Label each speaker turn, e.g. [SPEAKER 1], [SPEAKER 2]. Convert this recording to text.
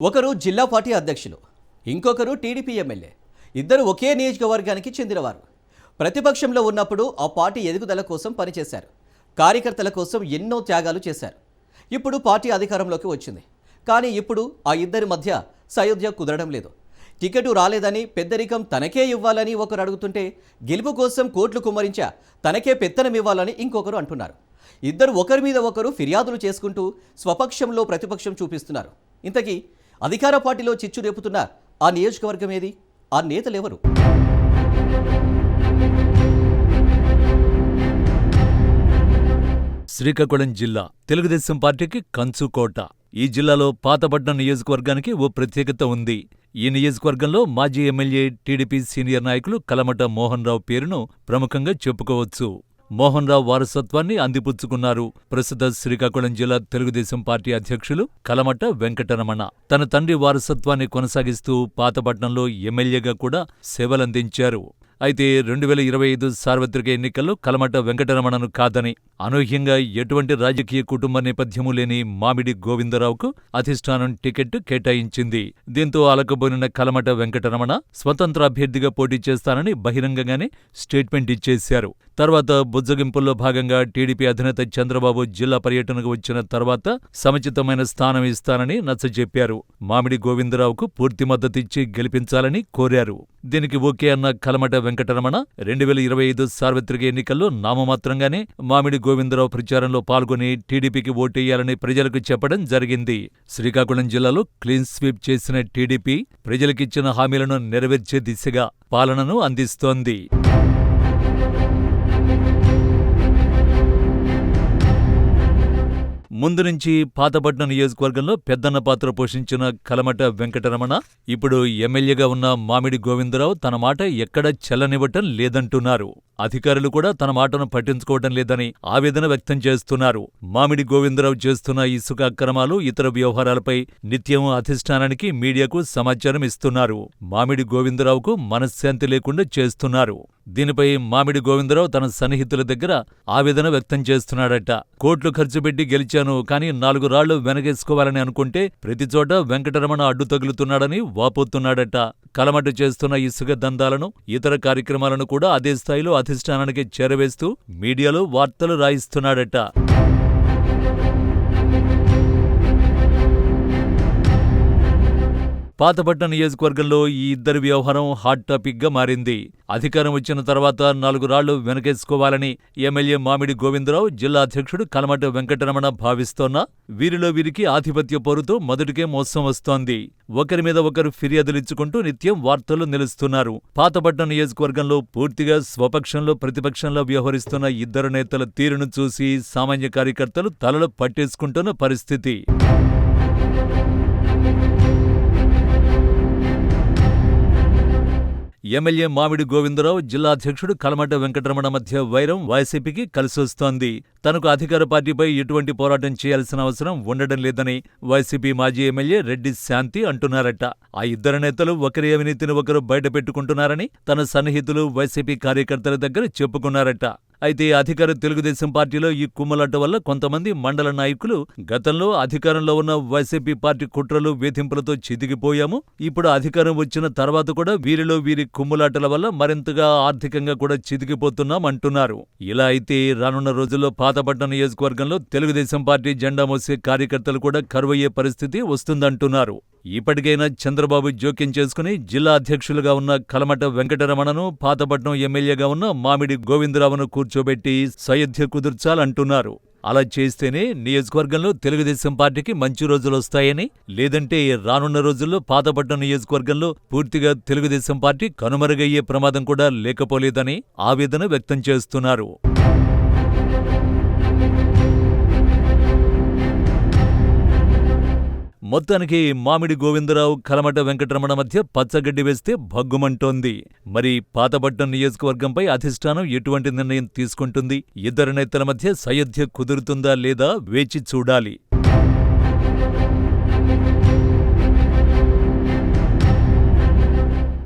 [SPEAKER 1] ఒకరు జిల్లా పార్టీ అధ్యక్షులు ఇంకొకరు టీడీపీ ఎమ్మెల్యే. ఇద్దరు ఒకే నియోజకవర్గానికి చెందినవారు. ప్రతిపక్షంలో ఉన్నప్పుడు ఆ పార్టీ ఎదుగుదల కోసం పనిచేశారు. కార్యకర్తల కోసం ఎన్నో త్యాగాలు చేశారు. ఇప్పుడు పార్టీ అధికారంలోకి వచ్చింది. కానీ ఇప్పుడు ఆ ఇద్దరి మధ్య సయోధ్య కుదరడం లేదు. టికెటు రాలేదని పెద్దరికం తనకే ఇవ్వాలని ఒకరు అడుగుతుంటే గెలుపు కోసం కోట్లు కుమ్మరించా తనకే పెత్తనం ఇవ్వాలని ఇంకొకరు అంటున్నారు. ఇద్దరు ఒకరి మీద ఒకరు ఫిర్యాదులు చేసుకుంటూ స్వపక్షంలో ప్రతిపక్షం చూపిస్తున్నారు. ఇంతకీ అధికార పార్టీలో చిచ్చు రేపుతున్న ఆ నియోజకవర్గం ఏది? ఆ నేతలెవరు?
[SPEAKER 2] శ్రీకాకుళం జిల్లా తెలుగుదేశం పార్టీకి కంచుకోట ఈ జిల్లాలో పాతపట్నం నియోజకవర్గానికి ఓ ప్రత్యేకత ఉంది. ఈ నియోజకవర్గంలో మాజీ ఎమ్మెల్యే టీడీపీ సీనియర్ నాయకులు కలమట మోహన్ రావు పేరును ప్రముఖంగా చెప్పుకోవచ్చు. మోహన్ రావు వారసత్వాన్ని అందిపుచ్చుకున్నారు. ప్రస్తుత శ్రీకాకుళం జిల్లా తెలుగుదేశం పార్టీ అధ్యక్షులు కలమట వెంకటరమణ. తన తండ్రి వారసత్వాన్ని కొనసాగిస్తూ పాతపట్నంలో ఎమ్మెల్యేగా కూడా సేవలందించారు. అయితే రెండు వేల ఇరవై ఐదు సార్వత్రిక ఎన్నికల్లో కలమట వెంకటరమణను కాదని అనూహ్యంగా ఎటువంటి రాజకీయ కుటుంబ నేపథ్యము లేని మామిడి గోవిందరావుకు అధిష్టానం టికెట్ కేటాయించింది. దీంతో అలకబోనిన కలమట వెంకటరమణ స్వతంత్ర అభ్యర్థిగా పోటీ చేస్తానని బహిరంగంగానే స్టేట్మెంట్ ఇచ్చేశారు. తర్వాత బుజ్జగింపుల్లో భాగంగా టీడీపీ అధినేత చంద్రబాబు జిల్లా పర్యటనకు వచ్చిన తర్వాత సముచితమైన స్థానం ఇస్తానని నచ్చజెప్పారు. మామిడి గోవిందరావుకు పూర్తి మద్దతిచ్చి గెలిపించాలని కోరారు. దీనికి ఓకే అన్న కలమట వెంకటరమణ రెండు వేల ఇరవై ఐదు సార్వత్రిక ఎన్నికల్లో నామమాత్రంగానే మామిడి గోవిందరావు ప్రచారంలో పాల్గొని టీడీపీకి ఓటేయాలని ప్రజలకు చెప్పడం జరిగింది. శ్రీకాకుళం జిల్లాలో క్లీన్ స్వీప్ చేసిన టీడీపీ ప్రజలకిచ్చిన హామీలను నెరవేర్చే దిశగా పాలనను అందిస్తోంది. ముందు నుంచి పాతపట్నం నియోజకవర్గంలో పెద్దన్న పాత్ర పోషించిన కలమట వెంకటరమణ ఇప్పుడు ఎమ్మెల్యేగా ఉన్న మామిడి గోవిందరావు తన మాట ఎక్కడా చెల్లనివ్వటం లేదంటున్నారు. అధికారులు కూడా తన మాటను పట్టించుకోవటం లేదని ఆవేదన వ్యక్తం చేస్తున్నారు. మామిడి గోవిందరావు చేస్తున్న ఇసుక అక్రమాలు ఇతర వ్యవహారాలపై నిత్యం అధిష్టానానికి మీడియాకు సమాచారం ఇస్తున్నారు. మామిడి గోవిందరావుకు మనశ్శాంతి లేకుండా చేస్తున్నారు. దీనిపై మామిడి గోవిందరావు తన సన్నిహితుల దగ్గర ఆవేదన వ్యక్తం చేస్తున్నాడట. కోట్లు ఖర్చు పెట్టి గెలిచాను కానీ నాలుగు రాళ్ళు వెనకేసుకోవాలని అనుకుంటే ప్రతిచోట వెంకటరమణ అడ్డు తగులుతున్నాడని వాపోతున్నాడట. కలమట చేస్తున్న ఇసుక దందాలను ఇతర కార్యక్రమాలను కూడా అదే స్థాయిలో అధిష్టానానికి చేరవేస్తూ మీడియాలో వార్తలు రాయిస్తున్నాడట. పాతపట్నం నియోజకవర్గంలో ఈ ఇద్దరి వ్యవహారం హాట్ టాపిక్గా మారింది. అధికారం వచ్చిన తర్వాత నాలుగు రాళ్ళు వెనకేసుకోవాలని ఎమ్మెల్యే మామిడి గోవిందరావు జిల్లా అధ్యక్షుడు కలమట వెంకటరమణ భావిస్తోన్నా వీరిలో వీరికి ఆధిపత్య పోరుతో మొదటికే మోసం వస్తోంది. ఒకరి మీద ఒకరు ఫిర్యాదులిచ్చుకుంటూ నిత్యం వార్తలు నిలుస్తున్నారు. పాతపట్నం నియోజకవర్గంలో పూర్తిగా స్వపక్షంలో ప్రతిపక్షంలో వ్యవహరిస్తున్న ఇద్దరు నేతల తీరును చూసి సామాన్య కార్యకర్తలు తలలు పట్టేసుకుంటున్న పరిస్థితి. ఎమ్మెల్యే మామిడి గోవిందరావు జిల్లాధ్యక్షుడు కలమట వెంకటరమణ మధ్య వైరం వైసీపీకి కలిసొస్తోంది. తనకు అధికార పార్టీపై ఎటువంటి పోరాటం చేయాల్సిన అవసరం ఉండడం లేదని వైసీపీ మాజీ ఎమ్మెల్యే రెడ్డి శాంతి అంటున్నారట. ఆ ఇద్దరు నేతలు ఒకరి అవినీతిని ఒకరు బయటపెట్టుకుంటున్నారని తన సన్నిహితులు వైసీపీ కార్యకర్తల దగ్గర చెప్పుకున్నారట. అయితే అధికార తెలుగుదేశం పార్టీలో ఈ కుమ్మలాట వల్ల కొంతమంది మండల నాయకులు గతంలో అధికారంలో ఉన్న వైసీపీ పార్టీ కుట్రలు వేధింపులతో చిదిగిపోయాము ఇప్పుడు అధికారం వచ్చిన తర్వాత కూడా వీరిలో వీరి కుమ్ములాటల వల్ల మరింతగా ఆర్థికంగా కూడా చిదిగిపోతున్నాం అంటున్నారు. ఇలా అయితే రానున్న రోజుల్లో పాతపట్నం నియోజకవర్గంలో తెలుగుదేశం పార్టీ జెండా మోసే కార్యకర్తలు కూడా కరువయ్యే పరిస్థితి వస్తుందంటున్నారు. ఇప్పటికైనా చంద్రబాబు జోక్యం చేసుకుని జిల్లా అధ్యక్షులుగా ఉన్న కలమట వెంకటరమణను పాతపట్నం ఎమ్మెల్యేగా ఉన్న మామిడి గోవిందరావును కూర్చోబెట్టి సయోధ్య కుదుర్చాలంటున్నారు. అలా చేస్తేనే నియోజకవర్గంలో తెలుగుదేశం పార్టీకి మంచి రోజులు వస్తాయని లేదంటే రానున్న రోజుల్లో పాతపట్నం నియోజకవర్గంలో పూర్తిగా తెలుగుదేశం పార్టీ కనుమరుగయ్యే ప్రమాదం కూడా లేకపోలేదని ఆవేదన వ్యక్తం చేస్తున్నారు. మొత్తానికి మామిడి గోవిందరావు కలమట వెంకటరమణ మధ్య పచ్చగడ్డి వేస్తే భగ్గుమంటోంది. మరి పాతపట్నం నియోజకవర్గంపై అధిష్టానం ఎటువంటి నిర్ణయం తీసుకుంటుంది? ఇద్దరు నేతల మధ్య సయోధ్య కుదురుతుందా లేదా వేచి చూడాలి.